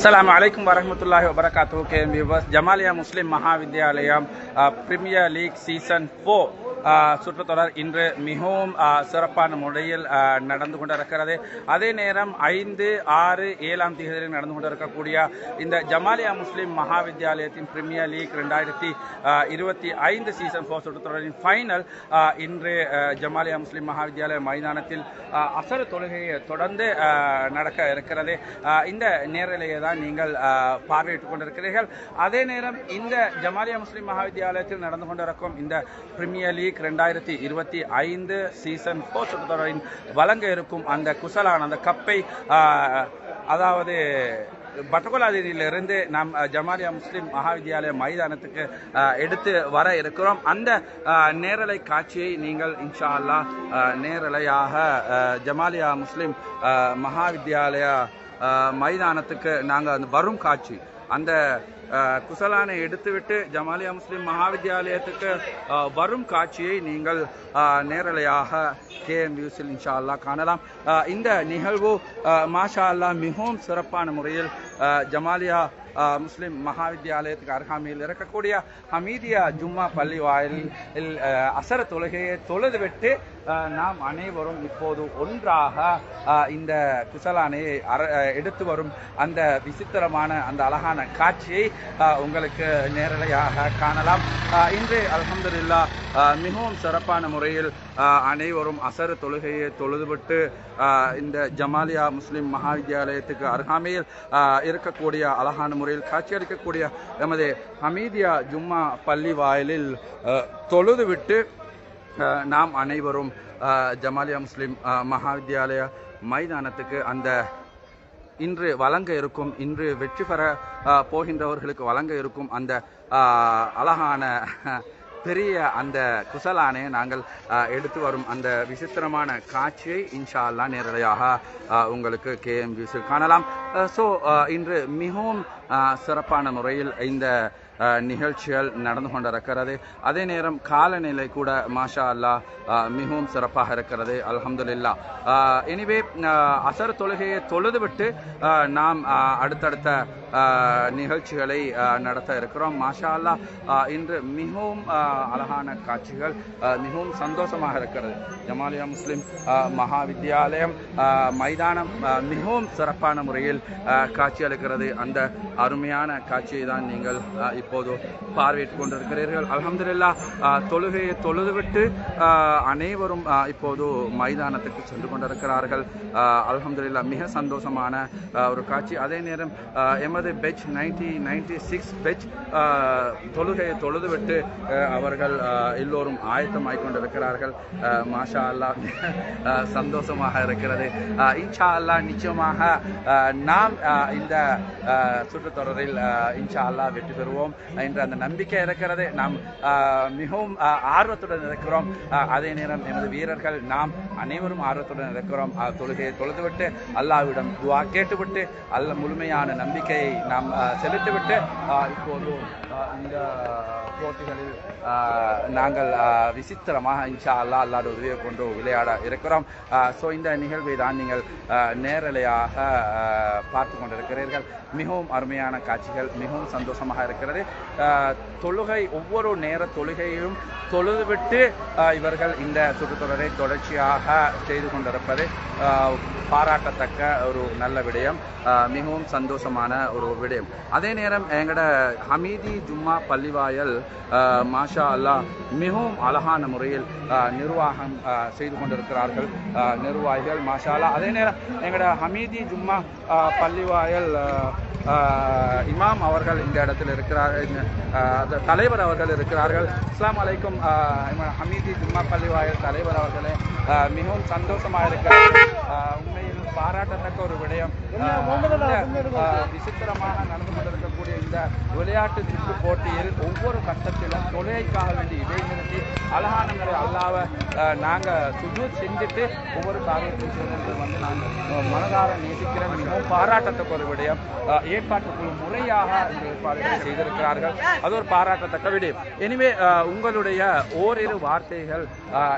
अल्लाम वरहमल वरक K Jamalia Muslim Mahavidyalaya premier league season four சுற்றுத்தொடர் இன்று மிகவும் சிறப்பான முறையில் நடந்து கொண்டிருக்கிறது. அதே நேரம் ஐந்து ஆறு ஏழாம் தேதியில் நடந்து கொண்டிருக்கக்கூடிய இந்த ஜமாலியா முஸ்லீம் மகாவித்யாலயத்தின் பிரீமியர் லீக் ரெண்டாயிரத்தி இருபத்தி ஐந்து சீசன் ஃபோர் சுற்றுத்தொடரின் ஃபைனல் இன்று ஜமாலியா முஸ்லீம் மகாவித்யாலய மைதானத்தில் ஆ, தொழுகையை தொடர்ந்து நடக்க இருக்கிறது. இந்த நேரலையை தான் நீங்கள் பார்வையிட்டுக் கொண்டிருக்கிறீர்கள். அதே நேரம் இந்த ஜமாலியா முஸ்லீம் மகாவித்யாலயத்தில் நடந்து கொண்டிருக்கும் இந்த பிரீமியர் லீக் ரெண்டாயிரத்தி இருபத்தி ஐந்து சீசன் ஃபோர் சுற்றுத்தொடரின் வழங்க இருக்கும் அந்த குசலான அந்த கப்பை அதாவது பட்டகோலாதியிலிருந்து நாம் ஜமாலியா முஸ்லீம் மகாவித்யாலய மைதானத்துக்கு எடுத்து வர இருக்கிறோம். அந்த நேரலை காட்சியை நீங்கள் இன்ஷா அல்லாஹ் நேரலையாக ஜமாலியா முஸ்லீம் அஹ், மகாவித்யாலய மைதானத்துக்கு நாங்கள் அந்த வரும் காட்சி அந்த அஹ், குசலானை எடுத்துவிட்டு ஜமாலியா முஸ்லீம் மகாவித்யாலயத்துக்கு அஹ், வரும் காட்சியை நீங்கள் அஹ், நேரலையாக கேஎம் வியூஸில் இன்ஷா அல்லாஹ் காணலாம். அஹ், இந்த நிகழ்வு மாஷா அல்லாஹ் மிகவும் சிறப்பான முறையில் ஜமாலியா முஸ்லீம் முஸ்லிம் மகாவித்யாலயத்துக்கு அருகாமையில் இருக்கக்கூடிய ஹமீதியா ஜும்மா பள்ளி வாயிலில் அசர தொழுகையை தொழுதுவிட்டு நாம் அனைவரும் இப்போது ஒன்றாக இந்த குசலானையை அர- எடுத்து வரும் அந்த விசித்திரமான அந்த அழகான காட்சியை உங்களுக்கு நேரலையாக காணலாம் இன்று அலமதுல்லா மிகவும் சிறப்பான முறையில் அனைவரும் அசர தொழுகையை தொழுதுவிட்டு இந்த ஜமாலியா முஸ்லிம் மகாவித்யாலயத்துக்கு அருகாமையில் இருக்கக்கூடிய அழகான முறையில் காட்சியளிக்கக்கூடிய எமது ஹமீதியா ஜும்மா பள்ளி வாயிலில் தொழுதுவிட்டு நாம் அனைவரும் ஜமாலியா முஸ்லிம் மகாவித்யாலய மைதானத்துக்கு அந்த இன்று வழங்க இருக்கும் இன்று வெற்றி பெற போகின்றவர்களுக்கு வழங்க இருக்கும் அந்த அழகான பெரிய அந்த குசலானையை நாங்கள் எடுத்து வரும் அந்த விசித்திரமான காட்சியை இன்ஷா அல்லாஹ் நேரடியாக உங்களுக்கு கேஎம்பிஸில் காணலாம். ஸோ இன்று மிகவும் சிறப்பான முறையில் இந்த நிகழ்ச்சிகள் நடந்து கொண்டிருக்கிறது அதே நேரம் காலநிலை கூட மாஷா அல்லாஹ் அஹ், மிகவும் சிறப்பாக இருக்கிறது அலமதுல்லா எனிவே அசர் தொழுகையை தொழுதுவிட்டு நாம் அடுத்தடுத்த நிகழ்ச்சிகளை நடத்த இருக்கிறோம் மாஷா அல்லாஹ் இன்று மிகவும் அழகான காட்சிகள் மிகவும் சந்தோஷமாக இருக்கிறது ஜமாலியா முஸ்லிம் மகாவித்யாலயம் மகா வித்யாலயம் மைதானம் மிகவும் சிறப்பான முறையில் அஹ், காட்சியளிக்கிறது அந்த அருமையான காட்சியை தான் நீங்கள் இப்போ இப்போது பார்வையிட்டு கொண்டிருக்கிறீர்கள் அலமதுல்லா தொழுகையை தொழுதுவிட்டு அனைவரும் இப்போது மைதானத்துக்கு சென்று கொண்டிருக்கிறார்கள். அலமதுல்லா மிக சந்தோஷமான ஒரு காட்சி. அதே நேரம் எமது batch ninety ninety six batch தொழுகையை தொழுதுவிட்டு அவர்கள் எல்லோரும் ஆயத்தமாய் கொண்டிருக்கிறார்கள். மாஷா அல்லாஹ் சந்தோஷமாக இருக்கிறது. இன்ஷா அல்லாஹ் நிச்சயமாக நாம் இந்த சுற்றுத்தொடரில் இன்ஷா அல்லாஹ் வெற்றி பெறுவோம். என்ற அந்த நம்பிக்கை இருக்கிறது. நாம் மிகவும் ஆர்வத்துடன் இருக்கிறோம். அதே நேரம் எமது வீரர்கள் நாம் அனைவரும் ஆர்வத்துடன் இருக்கிறோம். அஹ், தொழுகையை தொழுதுவிட்டு அல்லாஹ்விடம் துவா கேட்டுவிட்டு அல்ல முழுமையான நம்பிக்கையை நாம் அஹ், செலுத்திவிட்டு இப்போது இந்த போட்டிகளில் நாங்கள் அஹ், விசித்திரமாக இன்ஷா அல்லாஹ் அல்லாட உதவியை கொண்டு விளையாட இருக்கிறோம். ஸோ இந்த நிகழ்வை தான் நீங்கள் அஹ், நேரலையாக பார்த்து கொண்டிருக்கிறீர்கள். மிகவும் அருமையான காட்சிகள் மிகவும் சந்தோஷமாக இருக்கிறது. தொழுகை ஒவ்வொரு நேர தொழுகையும் தொழுதுவிட்டு இவர்கள் இந்த சுற்றுத்தொடரை தொடர்ச்சியாக செய்து கொண்டிருப்பது பாராட்டத்தக்க ஒரு நல்ல விடயம் மிகவும் சந்தோஷமான ஒரு விடயம். அதே நேரம் எங்களோட ஹமீதி ஜும்மா பள்ளிவாயல் மாஷா அல்லாஹ் மிகவும் அழகான முறையில் நிர்வாகம் செய்து கொண்டிருக்கிறார்கள் நிர்வாகிகள் மாஷா அல்லா. அதே நேரம் எங்களோட ஹமீதி ஜும்மா பள்ளிவாயல் இமாம் அவர்கள் இந்த இடத்தில் இருக்கிறார். தலைவர் அவர்கள் இருக்கிறார்கள். அஸ்ஸலாமு அலைக்கும் ஹமீதி ஜும்மா பள்ளிவாயல் தலைவர் அவர்களே மிகவும் சந்தோஷமாக இருக்கிறார். உண்மையில் பாராட்டத்தக்க ஒரு விடயம். விசித்திரமாக நடந்து நடக்கக்கூடிய இந்த விளையாட்டு சுற்று போட்டியில் ஒவ்வொரு கட்டத்திலும் தொலைக்காக வேண்டி இடைநிறுத்தி அழகான முறை அல்லாவை நாங்கள் சுஜூத் செஞ்சுட்டு ஒவ்வொரு காரியத்தையும் செய்வது வந்து நாங்கள் மனதார நேசிக்கிறோம். மிகவும் பாராட்டத்தக்க ஒரு விடயம் ஏற்பாட்டுக்குழு முறையாக இந்த ஏற்பாடுகளை செய்திருக்கிறார்கள். அது ஒரு பாராட்டத்தக்க விடயம். எனவே உங்களுடைய ஓரிரு வார்த்தைகள்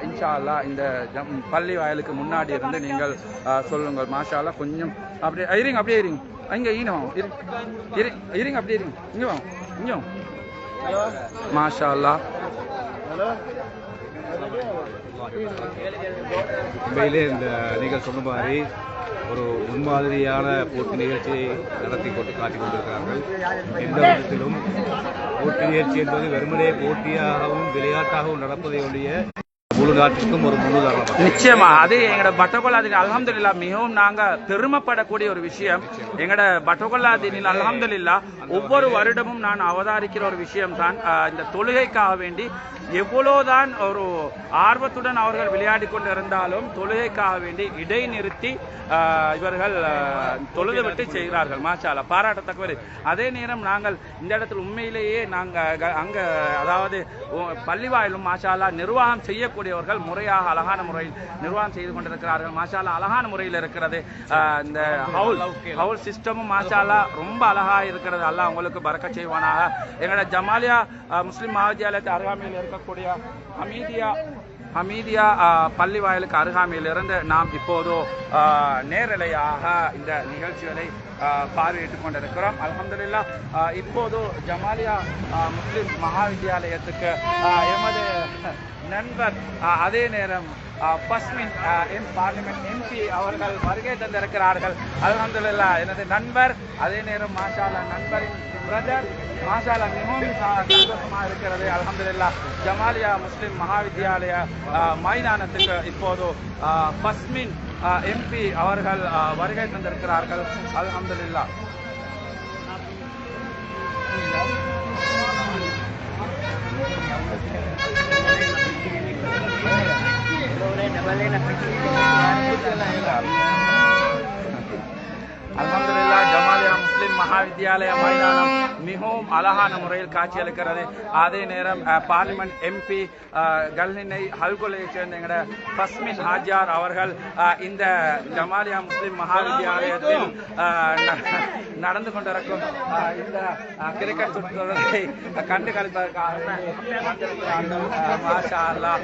இன்ஷா அல்லாஹ் இந்த ஜம்- பள்ளி வாயலுக்கு முன்னாடி இருந்து நீங்கள் சொல்லுங்கள். மாஷா கொஞ்சம் அப்படியே ஐரிங் அப்படியே ஐரிங் இங்க ஈன வாங்க. இரு இருங்க அப்படியே இருங்க. இங்கே வாங்க. இங்கே வாங்க. மாஷா அல்லா உண்மையிலே இந்த நீங்கள் சொன்ன மாதிரி ஒரு முன்மாதிரியான போட்டி நிகழ்ச்சியை நடத்தி கொண்டு காட்டிக் கொண்டிருக்கிறார்கள். எந்த விதத்திலும் போட்டி நிகழ்ச்சி என்பது வெறுமனே போட்டியாகவும் விளையாட்டாகவும் நடப்பதை ஒழிய முழு நாட்டுக்கும் ஒரு முன்னுதாரணம். நிச்சயமா. அது எங்கட பட்டகொல்லாதீன் அல்ஹம்துலில்லா மிகவும் நாங்க பெருமைப்படக்கூடிய ஒரு விஷயம். எங்கட பட்டகொல்லாதீனில் அல்ஹம்துலில்லா ஒவ்வொரு வருடமும் நான் அவதாரிக்கிற ஒரு விஷயம் தான் இந்த தொழுகைக்காக வேண்டி எவ்வளவுதான் ஒரு ஆர்வத்துடன் அவர்கள் விளையாடி கொண்டு இருந்தாலும் தொழுகைக்காக வேண்டி இடைநிறுத்தி இவர்கள் தொழுது விட்டு செய்கிறார்கள். மாஷாலா பாராட்டத்தக்கவர். அதே நேரம் நாங்கள் இந்த இடத்தில் உண்மையிலேயே நாங்கள் அங்கே அங்க அதாவது பள்ளிவாயிலும் மாஷாலா நிர்வாகம் செய்யக்கூடியவர்கள் முறையாக அழகான முறையில் நிர்வாகம் செய்து கொண்டிருக்கிறார்கள். மாஷாலா அழகான முறையில் இருக்கிறது. இந்த ஹவுல் ஹவுல் சிஸ்டமும் மாஷாலா ரொம்ப அழகாக இருக்கிறது. அல்ல அவங்களுக்கு பறக்க செய்வானாக. எங்களோட ஜமாலியா முஸ்லீம் முஸ்லிம் அருகாமையில் இருக்கக்கூடிய அமீதியா ஹமீதியா பள்ளி வாயிலுக்கு அருகாமையிலிருந்து நாம் இப்போது நேரலையாக இந்த நிகழ்ச்சிகளை பார்வையிட்டு பார்வையிட்டுக் கொண்டிருக்கிறோம். அலமதுல்லா இப்போது ஜமாலியா முஸ்லிம் மகாவித்யாலயத்துக்கு எமது நண்பர் அதே நேரம் பஸ்மின் எம் பார்லிமெண்ட் எம்பி அவர்கள் வருகை தந்திருக்கிறார்கள். அலமதுல்லா எனது நண்பர் அதே நேரம் மாஷாலா நண்பரின் பிரதர் மாஷாலா மிகவும் சந்தோஷமாக இருக்கிறது. அலமதுல்லா ஜமாலியா முஸ்லிம் மகாவித்யாலய மைதானத்துக்கு இப்போது பஸ்மின் எம்பி அவர்கள் வருகை தந்திருக்கிறார்கள். அல்ஹம்துலில்லாஹ். அல்ஹம்துலில்லாஹ் ஜமாலியா முஸ்லிம் மகாவித்யாலய மைதானம் மிகவும் அழகான முறையில் காட்சியளிக்கிறது. அதே நேரம் பார்லிமெண்ட் எம்பி கல்னினை ஹல்குலையை சேர்ந்த எங்கட பஸ்மின் ஹாஜியார் அவர்கள் இந்த ஜமாலியா முஸ்லிம் மகாவித்யாலயத்தில் நடந்து கொண்டிருக்கும் இந்த கிரிக்கெட் சுற்றுலரை கண்டு கழிப்பதற்காக மாஷா அல்லா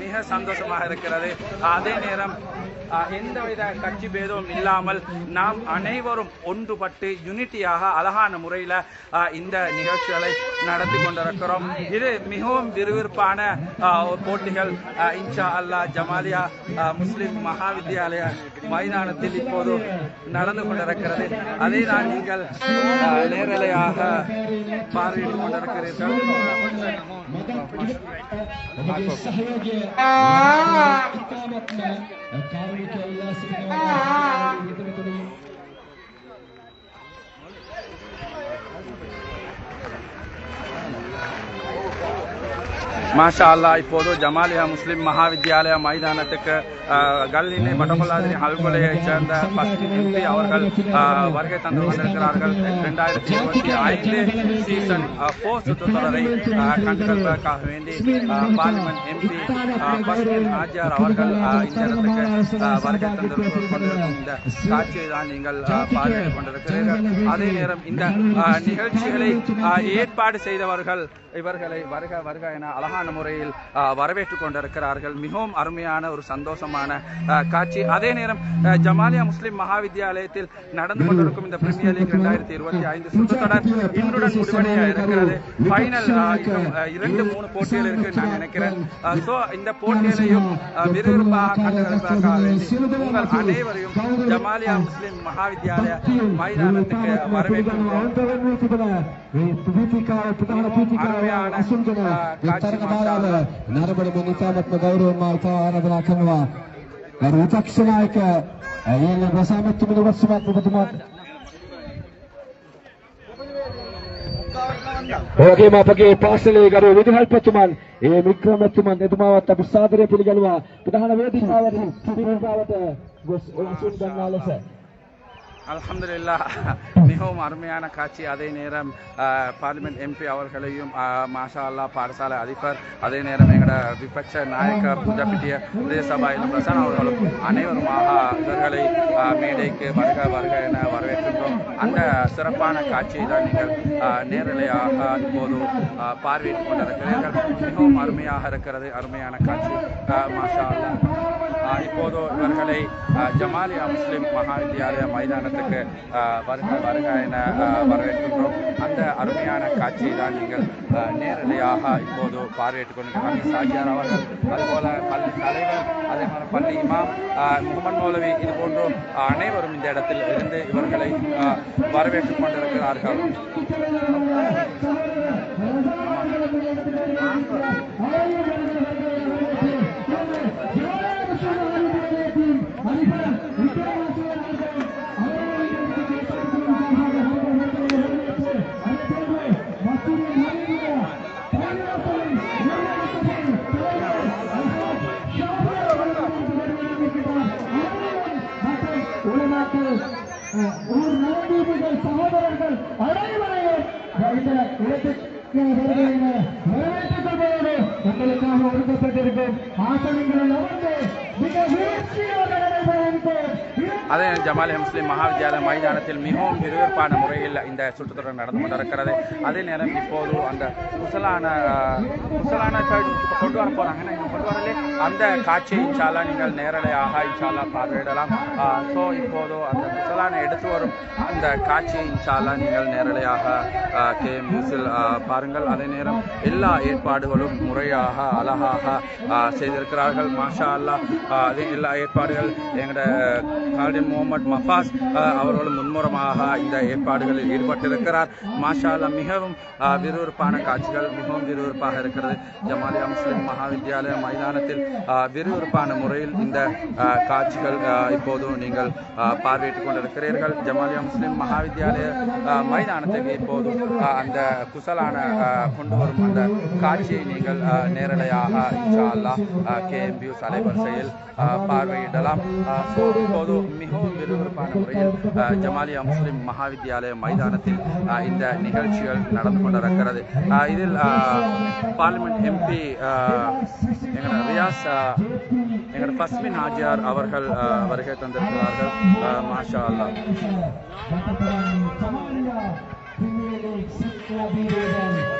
மிக சந்தோஷமாக இருக்கிறது. அதே நேரம் எந்தவித கட்சி பேதமும் இல்லாமல் நாம் அனைவரும் ஒன்றுபட்டு யூனிட்டியாக அழகான முறையில் இந்த நிகழ்ச்சிகளை நடத்தி கொண்டிருக்கிறோம். இது மிகவும் விறுவிறுப்பான போட்டிகள். இன்ஷா அல்லா ஜமாலியா முஸ்லிம் மகாவித்யாலய மைதானத்தில் இப்போது நடந்து கொண்டிருக்கிறது. அதை தான் நீங்கள் நேரலையாக பார்வையிட்டுக் கொண்டிருக்கிறீர்கள். सहयोग ಕಾರ್ಮಿಕ ಉಲ್ಲಾಸ மாஷா அல்லாஹ் இப்போது ஜமாலியா முஸ்லிம் மகாவித்யாலய மைதானத்துக்கு ஆஹ், கல்லினை பட்டகொல்லாதிரி அல்கொலையை சேர்ந்த பஸ்மின் எம்பி அவர்கள் வருகை தந்து கொண்டிருக்கிறார்கள். ரெண்டாயிரத்தி இருபத்தி ஐந்து சீசன் போர் சுற்றுத்தொடரை ஆஹ், கண்டுகளுக்காக வேண்டி பார்லிமெண்ட் எம்பி பஸ்மின் ஆஜியார் அவர்கள் ஆஹ், இந்த இடத்துக்கு வருகை தந்து கொண்டிருக்கும். இந்த காட்சியை தான் நீங்கள் ஆஹ், கொண்டிருக்கிறீர்கள். அதே நேரம் இந்த நிகழ்ச்சிகளை ஏற்பாடு செய்தவர்கள் இவர்களை வருக வருக என அழகாக சிறப்பான முறையில் வரவேற்று கொண்டிருக்கிறார்கள். மிகவும் அருமையான ஒரு சந்தோஷமான காட்சி. அதே நேரம் ஜமாலியா முஸ்லிம் மகாவித்யாலயத்தில் நடந்து கொண்டிருக்கும் இந்த பிரீமியர் லீக் இரண்டாயிரத்தி இருபத்தி ஐந்து சுற்றுத்தொடர் இன்றுடன் முடிவடைய இருக்கிறது. ஃபைனல் இரண்டு மூணு போட்டிகள் இருக்கு நான் நினைக்கிறேன். ஸோ இந்த போட்டிகளையும் விறுவிறுப்பாக கண்டுகளிப்பாக உங்கள் அனைவரையும் ஜமாலியா முஸ்லிம் மகாவித்யாலய மைதானத்துக்கு வரவேற்கிறோம் அருமையான காட்சி ಸಮಾರಂಭ ನಾರಬಡ ನಿಸಾಮತ್ನ ಗೌರವವನ್ನು ಆರಾಧನಾ ಕಣ್ಣುವ ವಿಪಕ್ಷ ನಾಯಕ ಏನು ಬಸಾಮತ್ತು ಮುದುವರ್ಸಿ ಮಾತು ಮಾತು ඔයගේම අපගේ පාසලේ ගරු විදුහල්පතුමන් ඒ වික්‍රමතුමන් එතුමාවත් අපි සාදරය පිළිගන්නවා ප්‍රධාන වේදිකාවට පිරිසාවට ගොස් ඔසුන් ගන්නා ලෙස. அல்ஹம்துலில்லா. மிகவும் அருமையான காட்சி. அதே நேரம் பார்லிமெண்ட் எம்பி அவர்களையும் மாஷா அல்லா பாடசாலை அதிபர் அதே நேரம் எங்களோட விபட்ச நாயக்கர் புஜப்பிட்டிய பிரதேச சபாயிலும் பிரசன் அவர்களும் அனைவருமாக இவர்களை மேடைக்கு வருக வருக என வரவேற்கின்றோம். அந்த சிறப்பான காட்சியை தான் நீங்கள் நேரலையாக இப்போது ஆஹ், பார்வையிட்டுக் கொண்டிருக்கிறீர்கள். மிகவும் அருமையாக இருக்கிறது அருமையான காட்சி. மாஷா அல்லா இப்போது இவர்களை ஜமாலியா முஸ்லிம் மகாவித்யாலய மைதானத்துக்கு வருக வருக என வரவேற்கின்றோம். அந்த அருமையான காட்சியை தான் நீங்கள் நேரடியாக இப்போது பார்வையிட்டுக் கொண்டிருக்கிறார்கள். சாஜியார் அவர்கள் அதுபோல பள்ளி தலைவர் அதே மாதிரி பள்ளி இமாம் ஆஹ் முகமது மௌலவி இது போன்று அனைவரும் இந்த இடத்தில் இருந்து இவர்களை வரவேற்றுக் கொண்டிருக்கிறார்கள். உங்களுக்காக ஒதுக்கப்பட்டிருக்கும் ஆசனங்களில் அமர்ந்து மிக வீழ்ச்சியாக நடைபெறும் அதே ஜமாலி முஸ்லீம் மகாவித்யாலய மைதானத்தில் மிகவும் விறுவிறுப்பான முறையில் இந்த சுற்றுத்தொடர் நடந்து கொண்டிருக்கிறது. அதே நேரம் இப்போது அந்த முசலான முசலான கொண்டு வர போறாங்க. கொண்டு வரலே. அந்த காட்சியை இன்ஷால்லா நீங்கள் நேரலையாக இன்ஷால்லா பார்வையிடலாம். ஸோ இப்போது அந்த முசலான எடுத்து வரும் அந்த காட்சியை இன்ஷால்லா நீங்கள் நேரலையாக கே நியூஸில் பாருங்கள். அதே நேரம் எல்லா ஏற்பாடுகளும் முறையாக அழகாக செய்திருக்கிறார்கள். மாஷா அல்லா அதே எல்லா ஏற்பாடுகள் எங்களோட காலின் முகமது மஃபாஸ் அவர்களும் முன்முறமாக இந்த ஏற்பாடுகளில் ஈடுபட்டிருக்கிறார். மாஷா மிகவும் விறுவிறுப்பான காட்சிகள் மிகவும் விறுவிறுப்பாக இருக்கிறது. ஜமாலியா முஸ்லிம் மகாவித்யாலய மைதானத்தில் விறுவிறுப்பான முறையில் இந்த காட்சிகள் இப்போது நீங்கள் பார்வையிட்டுக் கொண்டிருக்கிறீர்கள். ஜமாலியா முஸ்லிம் மகாவித்யாலய மைதானத்தில் இப்போதும் இப்போது அந்த குசலான கொண்டு வரும் அந்த காட்சியை நீங்கள் ஆஹ், நேரலையாக இன்ஷா அல்லாஹ் கேஎம்பியூஸ் அலைவரிசையில் பார்வையிடலாம். இப்போது மிகவும் விறுவிறுப்பான முறையில் ஜமாலியா முஸ்லிம் மகாவித்யாலய மைதானத்தில் இந்த நிகழ்ச்சிகள் நடந்து கொண்டிருக்கிறது. இதில் பார்லிமெண்ட் எம்பி எங்களோட ரியாஸ் ஆஹ், எங்களோட பஸ்மின் ஆஜியார் அவர்கள் வருகை தந்திருக்கிறார்கள். ஆஹ், மாஷா அல்லாஹ் தரங்க ஆரம்பத்தில்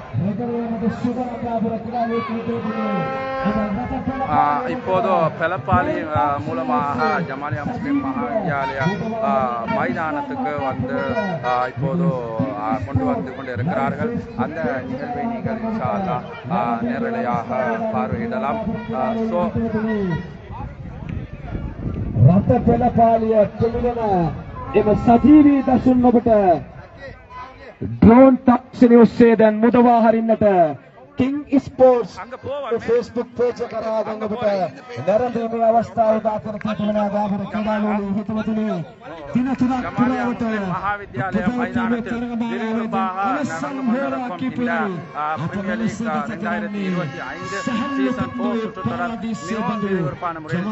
இப்போதோ பெலப்பாலி மூலமாக ஜமாலியா முஸ்லீம் மகாவித்யாலயா மைதானத்துக்கு வந்து இப்போதோ கொண்டு வந்து கொண்டு இருக்கிறார்கள் அந்த நிகழ்வை நீங்கள் இன்ஷா நேரலையாக பார்வையிடலாம் ஸோ ரத்த பெலப்பாலிய சஜீவி தசுன்னு ඩ්‍රෝන් තාක්ෂණය ඔස්සේ දැන් මුදවා හරින්නට ಸ್ಪೋರ್ಟ್ಸ್ ಫೇಸ್ಬುಕ್ ಪೇಜ್ ಕರವಾದಂಗಬಿಟ್ಟ ನರೇಂದ್ರ ಅವಸ್ಥಾ ಉದಾತರ ಕೀಟನಾದ ಅವರ ಕ್ರೀಡಾಳುಗಳು ಹಿತಮತಿನಿ ದಿನ ಚುನಾ ಚುನಾವಟ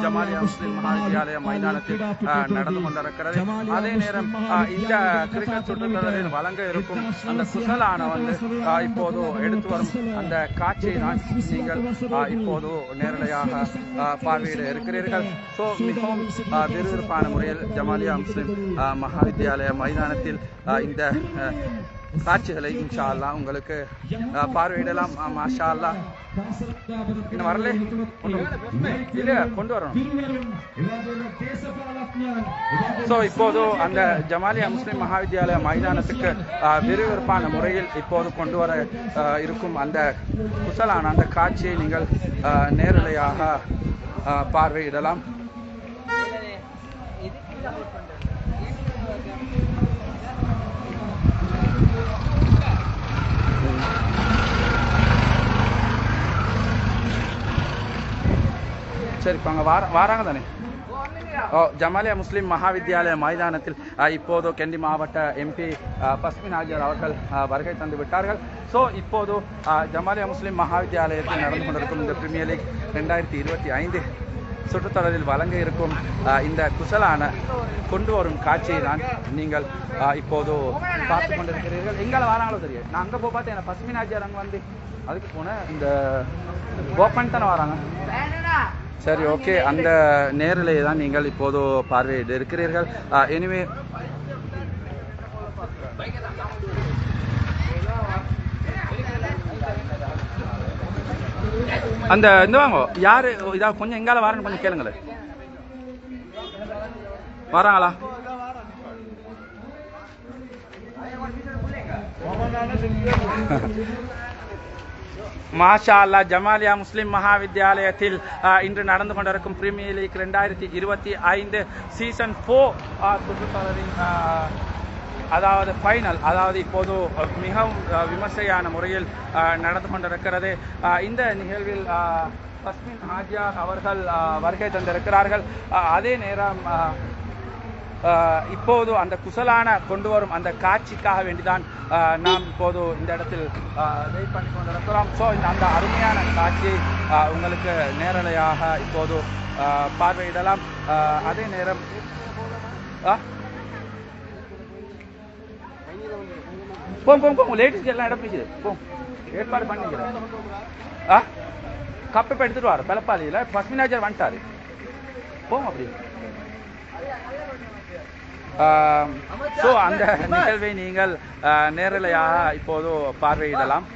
ஜமாலியா முஸ்லிம் மகாவித்யாலய மைதானத்தில் நடந்து கொண்டிருக்கிறது அதே நேரம் இந்த கிரிக்கெட் சுற்றுத்தொடரில் வழங்க இருக்கும் அந்த குசலான வந்து இப்போது எடுத்து வரும் அந்த காட்சியை தான் நீங்கள் இப்போது நேரடியாக பார்வையிட இருக்கிறீர்கள். ஸோ மிகவும் விறுவிறுப்பான முறையில் ஜமாலியா முஸ்லிம் ஆஹ், மகாவித்யாலய மைதானத்தில் இந்த காட்சிகளை இன்ஷா அல்லாஹ் உங்களுக்கு பார்வையிடலாம். மாஷா அல்லாஹ் இன்னும் வரல? இல்ல கொண்டு வரணும். ஸோ இப்போது அந்த ஜமாலியா முஸ்லிம் மகாவித்யாலய மைதானத்துக்கு விறுவிறுப்பான முறையில் இப்போது கொண்டு வர இருக்கும் அந்த குசலான அந்த காட்சியை நீங்கள் ஆஹ், நேரலையாக பார்வையிடலாம். சரி இப்போ அங்கே வார வாராங்க தானே? ஓ ஜமாலியா முஸ்லீம் மகாவித்யாலய மைதானத்தில் இப்போதோ இப்போது கெண்டி மாவட்ட எம்பி பஸ்மின் ஆகியோர் அவர்கள் வருகை தந்து விட்டார்கள். ஸோ இப்போது ஜமாலியா முஸ்லீம் மகாவித்யாலயத்தில் நடந்து கொண்டிருக்கும் இந்த பிரீமியர் லீக் ரெண்டாயிரத்தி இருபத்தி ஐந்து சுற்றுத்தொடரில் வழங்க இருக்கும் இந்த குசலான கொண்டு வரும் காட்சியை தான் நீங்கள் இப்போதோ இப்போது பார்த்து கொண்டிருக்கிறீர்கள். எங்களை வராங்களோ தெரியும் நான் அங்கே போய் பார்த்தேன். என்ன பசுமினாஜியார் அங்கே வந்து அதுக்கு போனேன் இந்த ஓப்பன் தானே வராங்க. சரி ஓகே. அந்த நேரிலேயே தான் நீங்கள் இப்போது பார்வையிட இருக்கிறீர்கள். எனிவே அந்த இந்த வாங்க. யாரு இதா கொஞ்சம் எங்கால வரேன்னு கொஞ்சம் கேளுங்களேன். வராங்களா? மாஷா அல்லா ஜமாலியா முஸ்லிம் மகாவித்யாலயத்தில் இன்று நடந்து கொண்டிருக்கும் பிரீமியர் லீக் ரெண்டாயிரத்தி இருபத்தி ஐந்து சீசன் ஃபோர் சுற்றுத்தொடரின் அதாவது ஃபைனல் அதாவது இப்போது மிகவும் விமர்சையான முறையில் நடந்து கொண்டிருக்கிறது. இந்த நிகழ்வில் தஸ்மின் ஹாஜியா அவர்கள் வருகை தந்திருக்கிறார்கள். அதே நேரம் இப்போது அந்த குசலான கொண்டு வரும் அந்த காட்சிக்காக வேண்டிதான் நாம் இப்போது இந்த இடத்தில் வெயிட் பண்ணி கொண்டிருக்கிறோம். ஸோ இந்த அந்த அருமையான காட்சி உங்களுக்கு நேரலையாக இப்போது பார்வையிடலாம். அதே நேரம் ஆ? போம் போம் போம். லேடிஸ்க்கு எல்லாம் இடம் பிடிக்குது. போம். ஏற்பாடு பண்ணிக்கிறேன். ஆ? கப்பை எடுத்துட்டு வர பிளப்பாளியில் பஸ்மினாஜர் வந்துட்டாரு. போம் அப்படி. ஸோ அந்த நிகழ்வை நீங்கள் நேரலையாக இப்போது பார்வையிடலாம்